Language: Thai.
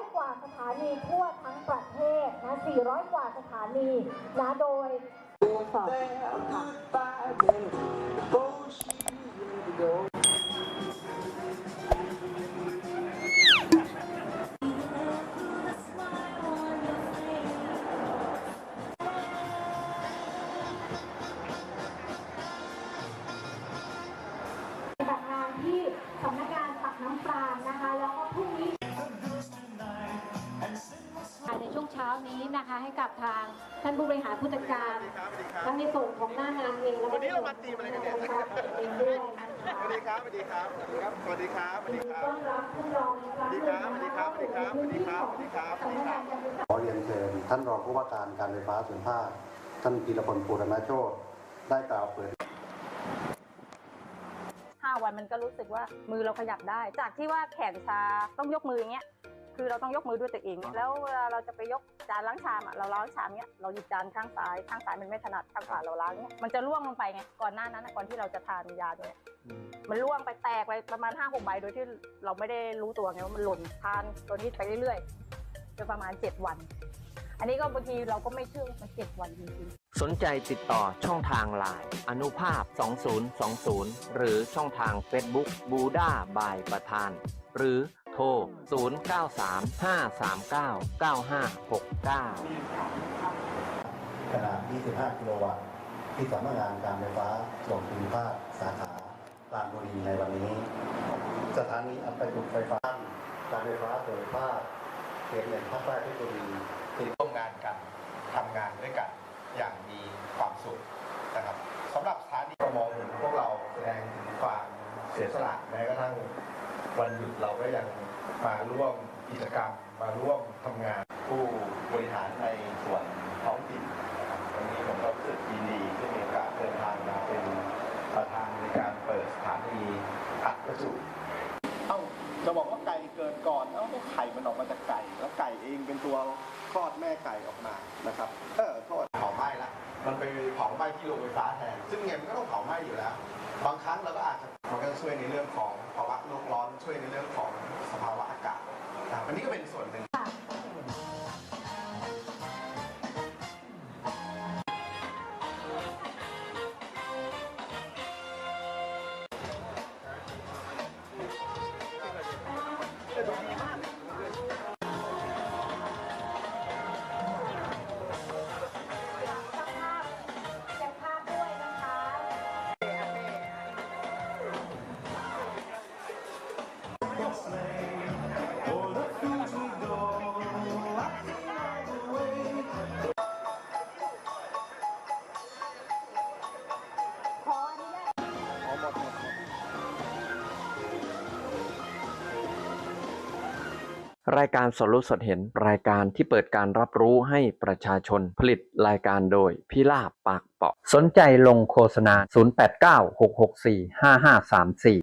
400 กว่าสถานีทั่วทั้งประเทศนะ 400 กว่าสถานีนะโดยสอบปฏิบัติงานที่สำนักงานปักน้ำปรางนะคะ แล้วก็พรุ่งนี้ งเช้านี้นะคะให้กับทางท่านผู้บริหารผู้จัดการทั้งในส่วนของหน้างานเองแล้วก็วันนี้เรามาตีมอะไรกันเนี่ยใส่เองด้วยนะคะสวัสดีครับสวัสดีครับสวัสดีครับสวัสดีครับสวัสดีครับต้อนรับท่านรองอีกครั้งหนึ่งนะคะสวัสดีครับสวัสดีครับสวัสดีครับสวัสดีครับสำนักงานการไฟฟ้าขอเรียนเชิญท่านรองผู้ว่าการการไฟฟ้าส่วนภาคท่านพีรพลปูรณโชตได้กล่าวเปิดห้าวันมันก็รู้สึกว่ามือเราขยับได้ จากที่ว่าแขนชาต้องยกมืออย่างเงี้ย คือเราต้องยกมือด้วยตัวเอง แล้วเวลาเราจะไปยกจานล้างชามอะเราล้างชามเนี้ยเราหยิบจานข้างซ้ายข้างซ้ายมันไม่ถนัดข้างขวาเราล้างเนี้ยมันจะล่วงลงไปไงก่อนหน้านั้นอะก่อนที่เราจะทานยาตัวเนี้ยมันล่วงไปแตกไปประมาณห้าหกใบโดยที่เราไม่ได้รู้ตัวไงว่ามันหล่นทานตัวนี้ไปเรื่อยๆจนประมาณเจ็ดวัน อันนี้ก็บางทีเราก็ไม่เชื่อว่ามันเจ็ดวันจริงๆสนใจติดต่อช่องทางไลน์อนุภาพ 2020 หรือช่องทาง Facebook บูดาบายประธาน หรือโทร 0935399569 ขนาด 25 กิโลวัตต์ ที่สำนักงานการไฟฟ้าส่วนภูมิภาคสาขาลานบุรีในวันนี้ สถานีอัประจุไฟฟ้าการไฟฟ้าส่วนภาคเขตหนึ่งภาคใต้เพชรบุรีติดร่วมงานกันทำงานด้วยกัน วันหยุดเราก็ยังมาร่วมกิจกรรม มาร่วมทำงานผู้บริหารในส่วนท้องถิ่นนะครับวันนี้ผมก็รู้สึกยินดีที่มีโอกาสเดินทางมาเป็นประธานในการเปิดสถานีอัดประจุเอ้าจะบอกว่าไก่เกิดก่อนเอ้าก็ไข่มันออกมาจากไก่ แล้วไก่เองเป็นตัวคลอดแม่ไก่ออกมานะครับเออโทษเผาไหม้ละมันไปเผาไหม้ที่โรงไฟฟ้าแทนซึ่งไงมันก็ต้องเผาไหม้อยู่แล้ว บางครั้งเราก็อาจจะมันก็ช่วยในเรื่องของภาวะโลกร้อนช่วยในเรื่องของสภาวะอากาศนะครับอันนี้ก็เป็นส่วนหนึ่ง รายการสดรู้สดเห็นรายการที่เปิดการรับรู้ให้ประชาชนผลิตรายการโดยพิลาบปากเปาะ สนใจลงโฆษณา 089 664 5534